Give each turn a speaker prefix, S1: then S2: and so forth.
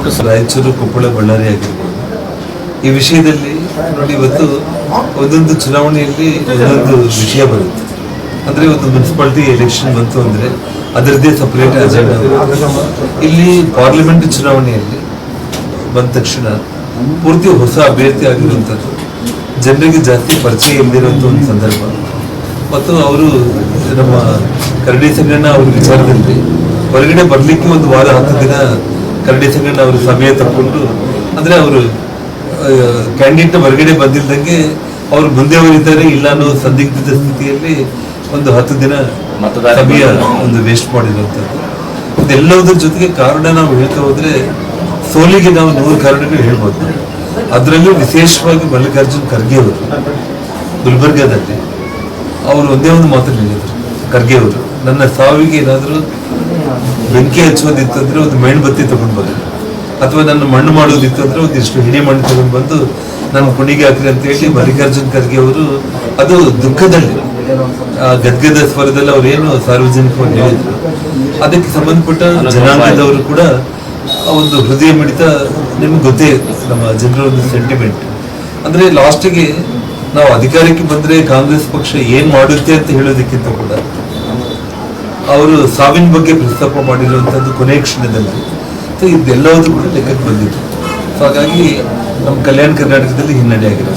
S1: ಅವಕಾಶ
S2: ರಾಯಚೂರು ಕೊಪ್ಪಳ ಬಳ್ಳಾರಿ ಆಗಿರ್ಬೋದು. ಈ ವಿಷಯದಲ್ಲಿ ನೋಡಿ ಇವತ್ತು ಒಂದೊಂದು ಚುನಾವಣೆಯಲ್ಲಿ ಒಂದೊಂದು ವಿಷಯ ಬರುತ್ತೆ. ಅಂದ್ರೆ ಒಂದು ಮುನ್ಸಿಪಾಲಿಟಿ ಎಲೆಕ್ಷನ್ ಬಂತು ಅಂದ್ರೆ ಅದರದ್ದೇ ಸಪರೇಟ್ ಅಜೆಂಡಾ ಇಲ್ಲಿ ಪಾರ್ಲಿಮೆಂಟ್ ಚುನಾವಣೆಯಲ್ಲಿ ಬಂದ ತಕ್ಷಣ ಪೂರ್ತಿ ಹೊಸ ಅಭ್ಯರ್ಥಿ ಆಗಿರುವಂಥದ್ದು ಜನರಿಗೆ ಜಾಸ್ತಿ ಪರಿಚಯ ಇಲ್ಲದಿರುವಂಥ ಒಂದು ಸಂದರ್ಭ. ಮತ್ತು ಅವರು ನಮ್ಮ ಕರಡಿ ಸಂಗಣ್ಣ ಅವ್ರ ವಿಚಾರದಲ್ಲಿ ಹೊರಗಡೆ ಬರ್ಲಿಕ್ಕೆ ಒಂದು ವಾರ ಹತ್ತು ದಿನ ಕರಡಿ ಸಂಗಣ್ಣ ಅವರು ಸಮಯ ತಕ್ಕೊಂಡು ಅಂದ್ರೆ ಅವರು ಕ್ಯಾಂಡಿಡೇಟ್ ಹೊರಗಡೆ ಬಂದಿದ್ದಂಗೆ ಅವರು ಮುಂದೆ ಹೋಗಿದ್ದಾರೆ ಇಲ್ಲ ಅನ್ನೋ ಸಂದಿಗ್ಧದ ಸ್ಥಿತಿಯಲ್ಲಿ ಒಂದು ಹತ್ತು ದಿನ
S1: ಮತದಾರ
S2: ಸಮಯ ಒಂದು ವೇಸ್ಟ್ ಮಾಡಿರುವಂಥದ್ದು. ಇದೆಲ್ಲದರ ಜೊತೆಗೆ ಕಾರಣ ನಾವು ಹೇಳ್ತಾ ಹೋದರೆ ಸೋಲಿಗೆ ನಾವು ನೂರು ಕಾರಣಗಳು ಹೇಳ್ಬೋದು. ಅದರಲ್ಲೂ ವಿಶೇಷವಾಗಿ ಮಲ್ಲಿಕಾರ್ಜುನ್ ಖರ್ಗೆ ಅವರು ಗುಲ್ಬರ್ಗಾದಲ್ಲಿ ಅವರು ಒಂದೇ ಒಂದು ಮಾತು ಹೇಳಿದರು. ಖರ್ಗೆ ಅವರು ನನ್ನ ಸಾವಿಗೆ ಏನಾದರೂ ಬೆಂಕಿ ಹಚ್ಚೋದಿತ್ತಂದ್ರೆ ಒಂದು ಮೇಣ್ಬತ್ತಿ ತಗೊಂಡು ಅಥವಾ ನನ್ನ ಮಣ್ಣು ಮಾಡೋದಿತ್ತಂದ್ರೆ ಒಂದಿಷ್ಟು ಹಿಡಿ ಮಣ್ಣು ತಗೊಂಡು ಬಂದು ನನ್ನ ಕುಣಿಗೆ ಹಾಕ್ರಿ ಅಂತ ಹೇಳಿ ಮಲ್ಲಿಕಾರ್ಜುನ್ ಖರ್ಗೆ ಅವರು ಅದು ದುಃಖದಲ್ಲಿ ಗದ್ಗದ ಸ್ವರದಲ್ಲಿ ಅವ್ರು ಏನು ಸಾರ್ವಜನಿಕವಾಗಿ ಹೇಳಿದ್ರು. ಅದಕ್ಕೆ ಸಂಬಂಧಪಟ್ಟ ಜನಾಂಗದವರು ಕೂಡ ಒಂದು ಹೃದಯ ಮಿಡಿತ ನಿಮ್ಗೆ ಗೊತ್ತೇ ನಮ್ಮ ಜನರ ಒಂದು ಸೆಂಟಿಮೆಂಟ್ ಅಂದ್ರೆ ಲಾಸ್ಟ್ಗೆ ನಾವು ಅಧಿಕಾರಕ್ಕೆ ಬಂದ್ರೆ ಕಾಂಗ್ರೆಸ್ ಪಕ್ಷ ಏನ್ ಮಾಡುತ್ತೆ ಅಂತ ಹೇಳೋದಕ್ಕಿಂತ ಕೂಡ ಅವರು ಸಾವಿನ ಬಗ್ಗೆ ಪ್ರಸ್ತಾಪ ಮಾಡಿರುವಂಥದ್ದು ಕೊನೆ ಕ್ಷಣದಲ್ಲಿ. ಸೊ ಇದೆಲ್ಲವೂ ಕೂಡ ಲೆಕ್ಕಕ್ಕೆ ಬಂದಿತ್ತು. ಸೊ, ಹಾಗಾಗಿ ನಮ್ಮ ಕಲ್ಯಾಣ ಕರ್ನಾಟಕದಲ್ಲಿ ಹಿನ್ನಡೆ ಆಗಿದೆ.